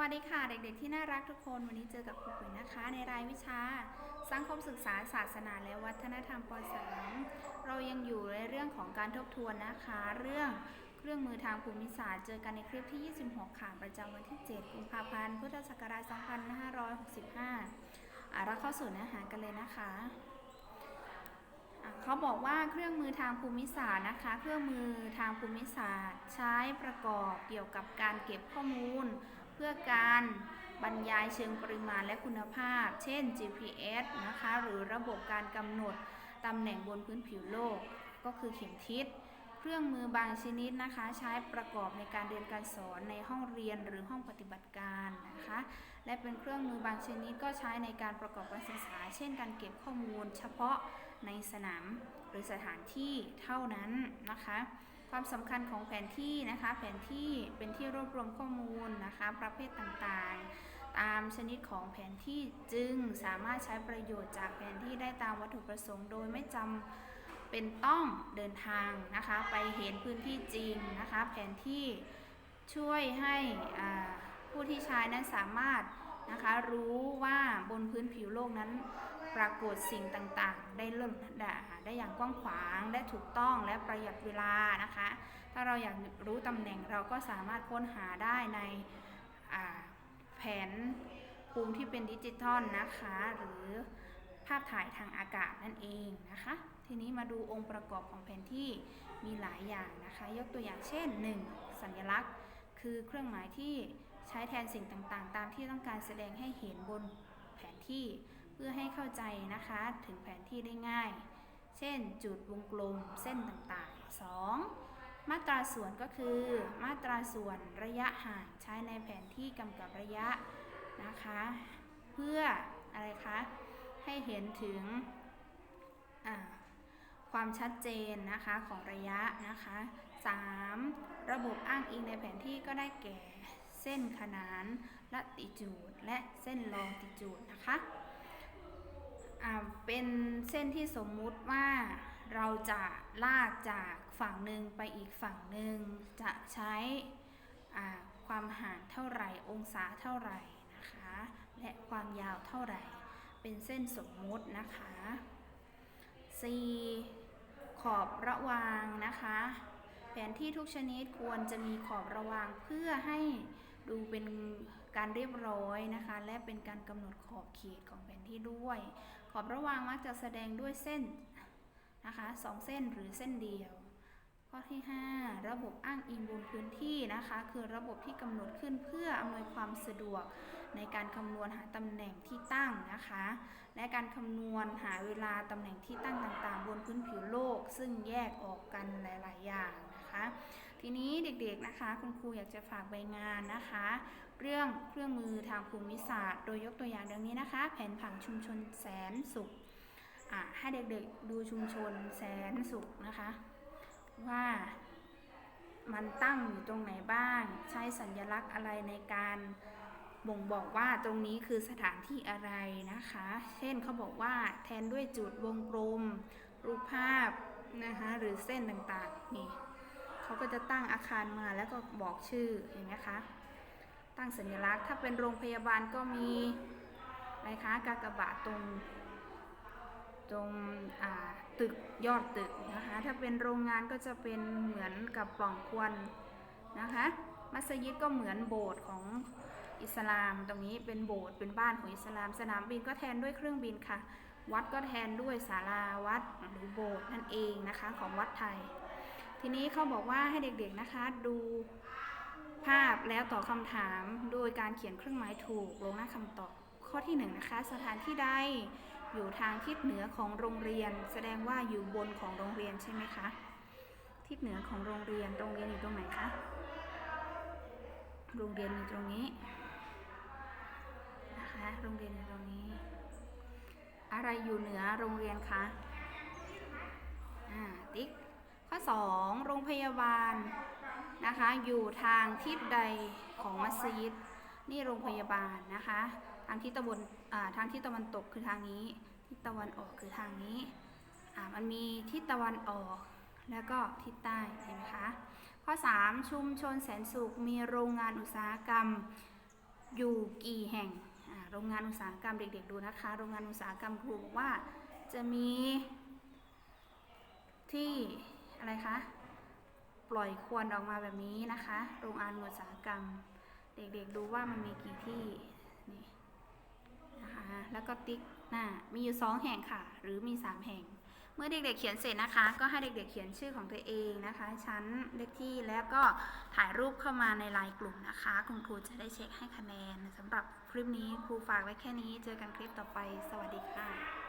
วัสดีค่ะเด็กๆ ที่น่ารักทุกคนวันนี้เจอกับครูปุ๋ยนะคะ ในรายวิชา สังคมศึกษาศาสนาและวัฒนธรรมป .3 เรายังอยู่ในเรื่องของการทบทวนนะคะ เรื่องเครื่องมือทางภูมิศาสตร์ เจอกันในคลิปที่ 26 ค่ะประจำวันที่ 7 กุมภาพันธ์ พุทธศักราช 2565อะเราเข้าสู่เนื้อหากันเลยนะคะเขาบอกว่าเครื่องมือทางภูมิศาสตร์นะคะ เครื่องมือทางภูมิศาสตร์ ใช้ประกอบเกี่ยวกับการเก็บข้อมูล พื่อการบรรยายเชิงปริมาณและคุณภาพ เช่น GPS นะคะ หรือระบบการกำหนดตำแหน่งบนพื้นผิวโลก ก็คือเข็มทิศ เครื่องมือบางชนิดนะคะ ใช้ประกอบในการเรียนการสอนในห้องเรียนหรือห้องปฏิบัติการนะคะ และเป็นเครื่องมือบางชนิดก็ใช้ในการประกอบการศึกษา เช่น การเก็บข้อมูล เฉพาะในสนามหรือสถานที่เท่านั้นนะคะ ความสำคัญของแผนที่นะคะ แผนที่เป็นที่รวบรวมข้อมูลนะคะ ประเภทต่างๆ ตามชนิดของแผนที่จึงสามารถใช้ประโยชน์จากแผนที่ได้ตามวัตถุประสงค์ โดยไม่จำเป็นต้องเดินทางนะคะ ไปเห็นพื้นที่จริงนะคะ แผนที่ช่วยให้ผู้ที่ใช้นั้นสามารถ นะคะ รู้ว่าบนพื้นผิวโลกนั้น ปรากฏสิ่งต่างๆ ได้เรื่องได้ได้อย่างกว้างขวางได้ถูกต้องและประหยัดเวลานะคะ ถ้าเราอยากรู้ตำแหน่งเราก็สามารถค้นหาได้ในแผนภูมิที่เป็นดิจิทัลนะคะ หรือภาพถ่ายทางอากาศนั่นเองนะคะ ทีนี้มาดูองค์ประกอบของแผนที่มีหลายอย่างนะคะ ยกตัวอย่างเช่น 1. สัญลักษณ์ คือเครื่องหมายที่ ใช้แทนสิ่งต่างๆ ตามที่ต้องการแสดงให้เห็นบนแผนที่เพื่อให้เข้าใจนะคะถึงแผนที่ได้ง่าย เช่น จุดวงกลมเส้นต่างๆ 2. มาตราส่วนก็คือ มาตราส่วนระยะห่างใช้ในแผนที่กำกับระยะนะคะ เพื่ออะไรคะให้เห็นถึงความชัดเจนนะคะของระยะนะคะ 3. ระบบอ้างอิงในแผนที่ก็ได้แก่ เส้นขนานละติจูด และเส้นลองติจูดนะคะอ่าเป็นเส้นที่สมมุติว่าเราจะลากจากฝั่งหนึ่งไปอีกฝั่งหนึ่งจะใช้อ่าความห่างเท่าไหร่องศาเท่าไหร่นะคะ และความยาวเท่าไหร่ เป็นเส้นสมมุตินะคะ 4. ขอบระวางนะคะ แผนที่ทุกชนิดควรจะมีขอบระวางเพื่อให้ ดูเป็นการเรียบร้อยนะคะ และเป็นการกำหนดขอบเขตของแผนที่ด้วย ขอบระหว่างมักจะแสดงด้วยเส้นนะคะสองเส้นหรือเส้นเดียว ข้อที่ 5 ระบบอ้างอิงบนพื้นที่นะคะ คือระบบที่กำหนดขึ้นเพื่ออำนวยความสะดวกในการคำนวณหาตำแหน่งที่ตั้งนะคะ และการคำนวณหาเวลาตำแหน่งที่ตั้งต่างๆ บนพื้นผิวโลก ซึ่งแยกออกกันหลาย ๆ อย่างนะคะ ทีนี้เด็กๆนะคะ คุณครูอยากจะฝากใบงานนะคะ เรื่องเครื่องมือทางภูมิศาสตร์ โดยยกตัวอย่างดังนี้นะคะ แผนผังชุมชนแสนสุขให้เด็กๆดูชุมชนแสนสุขนะคะ ว่ามันตั้งอยู่ตรงไหนบ้าง ใช้สัญลักษณ์อะไรในการบ่งบอกว่าตรงนี้คือสถานที่อะไรนะคะ เช่นเขาบอกว่าแทนด้วยจุดวงกลม รูปภาพนะคะหรือเส้นต่างๆนี่ เขาก็จะตั้งอาคารมาแล้วก็บอกชื่อเห็นไหมคะ ตั้งสัญลักษณ์ ถ้าเป็นโรงพยาบาลก็มีอะไรคะกากบาทตรงตรงตึกยอดตึกนะคะ ถ้าเป็นโรงงานก็จะเป็นเหมือนกับปล่องควันนะคะ มัสยิดก็เหมือนโบสถ์ของอิสลาม ตรงนี้เป็นโบสถ์เป็นบ้านของอิสลาม สนามบินก็แทนด้วยเครื่องบินค่ะ วัดก็แทนด้วยศาลาวัดหรือโบสถ์นั่นเองนะคะของวัดไทย ทีนี้เขาบอกว่าให้เด็กๆนะคะดูภาพแล้วตอบคำถามโดยการเขียนเครื่องหมายถูกลงหน้าคำตอบข้อที่หนึ่งนะคะสถานที่ใดอยู่ทางทิศเหนือของโรงเรียน แสดงว่าอยู่บนของโรงเรียนใช่ไหมคะทิศเหนือของโรงเรียนโรงเรียนอยู่ตรงไหนคะโรงเรียนอยู่ตรงนี้นะคะโรงเรียนอยู่ตรงนี้ อะไรอยู่เหนือโรงเรียนคะอ่าติ๊ก ข้อ 2 โรงพยาบาลนะคะ อยู่ทางทิศใดของมัสยิด นี่โรงพยาบาลนะคะ ทางทิศตะวันอ่าทางทิศตะวันตกคือทางนี้ ทิศตะวันออกคือทางนี้อ่ามันมีทิศตะวันออกแล้วก็ทิศใต้เห็นไหมคะ ข้อ 3 ชุมชนแสนสุขมีโรงงานอุตสาหกรรมอยู่กี่แห่ง โรงงานอุตสาหกรรมเด็กๆดูนะคะ โรงงานอุตสาหกรรมครูบอกว่าจะมีที่ อะไรคะ ปล่อยควนออกมาแบบนี้นะคะ โรงงานอุตสาหกรรม เด็กๆดูว่ามันมีกี่ที่ นี่นะคะ แล้วก็ติ๊กหน้า มีอยู่สองแห่งค่ะ หรือมีสามแห่ง เมื่อเด็กๆเขียนเสร็จนะคะ ก็ให้เด็กๆเขียนชื่อของตัวเองนะคะ ชั้น เลขที่ แล้วก็ถ่ายรูปเข้ามาในไลน์กลุ่มนะคะ คุณครูจะได้เช็คให้คะแนนสำหรับคลิปนี้ครูฝากไว้แค่นี้ เจอกันคลิปต่อไป สวัสดีค่ะ